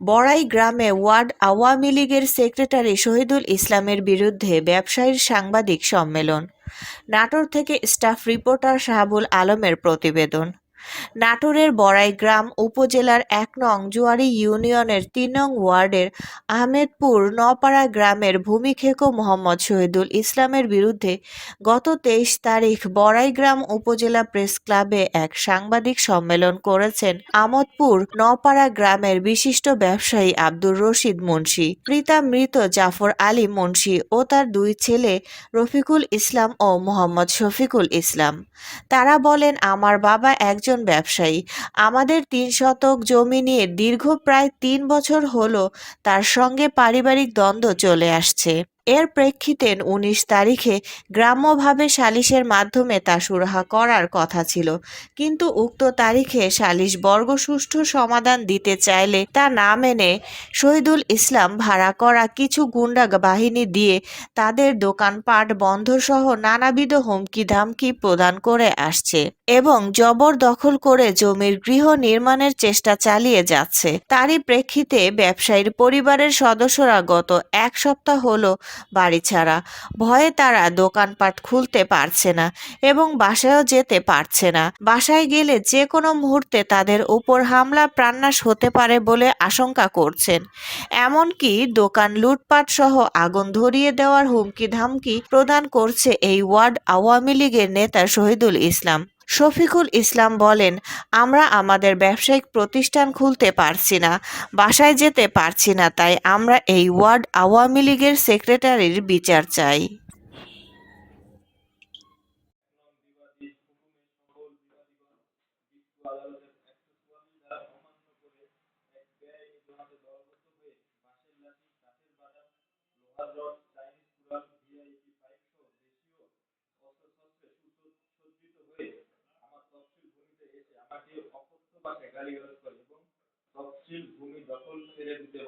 বড়াই গ্রামে ওয়ার্ড আওয়ামী লীগের সেক্রেটারি শহীদুল ইসলামের বিরুদ্ধে ব্যবসায়ীর সাংবাদিক সম্মেলন। নাটোর থেকে স্টাফ রিপোর্টার শাহাবুল আলমের প্রতিবেদন। নাটোরের বড়াই গ্রাম উপজেলার এক নং জুয়ারি ইউনিয়নের তিন নং ওয়ার্ডের আহমেদপুর নপাড়া গ্রামের ভূমিক্ষেকো মোহাম্মদ শহীদুল ইসলামের বিরুদ্ধে গত তেইশ তারিখ বড়াই গ্রাম উপজেলা প্রেস ক্লাবে এক সাংবাদিক সম্মেলন করেছেন আমোদপুর নপাড়া গ্রামের বিশিষ্ট ব্যবসায়ী আব্দুর রশিদ মুন্সি পিতা মৃত জাফর আলী মুন্সি ও তার দুই ছেলে রফিকুল ইসলাম ও মোহাম্মদ শফিকুল ইসলাম। তারা বলেন, আমার বাবা একজন ব্যবসায়ী। আমাদের তিন শতক জমি নিয়ে দীর্ঘ প্রায় তিন বছর হলো তার সঙ্গে পারিবারিক দ্বন্দ্ব চলে আসছে। এর প্রেক্ষিতে উনিশ তারিখে গ্রাম্যভাবে সালিশের মাধ্যমে তা সুরাহা করার কথা ছিল। কিন্তু উক্ত তারিখে সালিশ বর্গ সুষ্ঠু সমাধান দিতে চাইলে তা না মেনে শহীদুল ইসলাম ভাড়া করা কিছু গুন্ডা বাহিনী দিয়ে তাদের দোকানপাট বন্ধসহ নানাবিধ হুমকি ধামকি প্রদান করে আসছে এবং জবরদখল করে জমির গৃহ নির্মাণের চেষ্টা চালিয়ে যাচ্ছে। তারই প্রেক্ষিতে ব্যবসায়ীর পরিবারের সদস্যরা গত এক সপ্তাহ হলো বাড়ি ছাড়া। ভয়ে তারা দোকানপাট খুলতে পারছে না এবং বাসায়ও যেতে পারছে না। বাসায় গেলে যে কোনো মুহূর্তে তাদের উপর হামলা প্রাণনাশ হতে পারে বলে আশঙ্কা করছেন। এমনকি দোকান লুটপাট সহ আগুন ধরিয়ে দেওয়ার হুমকি ধামকি প্রদান করছে এই ওয়ার্ড আওয়ামী লীগের নেতা শহীদুল ইসলাম। শফিকুল ইসলাম বলেন, আমরা আমাদের ব্যবসায়িক প্রতিষ্ঠান খুলতে পারছি না, বাসায় যেতে পারছি না, তাই আমরা এই ওয়ার্ড আওয়ামী লীগের সেক্রেটারির বিচার চাই। হুকুমের আমাকে অকথ্য ভাষায় গালিগালাজ করে এবং তফসিল ভূমি দখল ছেড়ে দিতে